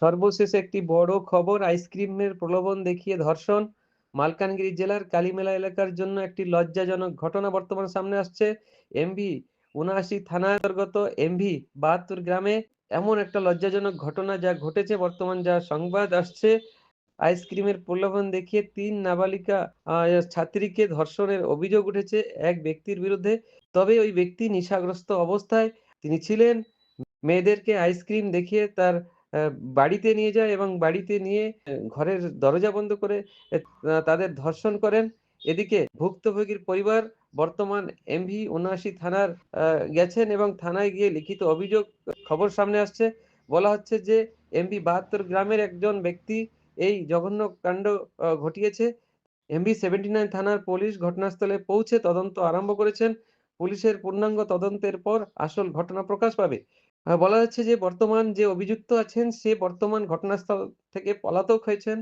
সর্বশেষ একটি বড় খবর, আইসক্রিমের প্রলোভন দেখিয়ে ধর্ষণ। মালকানগিরি জেলার কালীমেলা এলাকার জন্য একটি লজ্জাজনক ঘটনা বর্তমান সামনে আসছে। এমভি উনআশি থানা অন্তর্গত এমভি বাহাত্তর গ্রামে এমন একটা লজ্জাজনক ঘটনা যা ঘটেছে বর্তমান যা সংবাদ আসছে। আইসক্রিমের প্রলোভন দেখিয়ে তিন নাবালিকা ছাত্রীকে ধর্ষণের অভিযোগ উঠেছে এক ব্যক্তির বিরুদ্ধে। তবে ওই ব্যক্তি নেশাগ্রস্ত অবস্থায় তিনি ছিলেন। মেয়েদেরকে আইসক্রিম দেখিয়ে তার বাড়িতে নিয়ে যায় এবং বাড়িতে নিয়ে ঘরের দরজা বন্ধ করে তাদের ধর্ষণ করেন। এদিকে ভুক্তভোগীর পরিবার বর্তমান এমভি উনআশি থানার গেছেন এবং থানায় গিয়ে লিখিত অভিযোগ, খবর সামনে আসছে। বলা হচ্ছে যে এমবি বাহাত্তর গ্রামের একজন ব্যক্তি এই জঘন্য কাণ্ড ঘটিয়েছে। এমবি সেভেন্টি নাইন থানার পুলিশ ঘটনাস্থলে পৌঁছে তদন্ত আরম্ভ করেছেন। পুলিশের পূর্ণাঙ্গ তদন্তের পর আসল ঘটনা প্রকাশ পাবে। বলা যাচ্ছে যে বর্তমান যে অভিযুক্ত আছেন সে বর্তমান ঘটনাস্থল থেকে পলাতক হয়েছেন।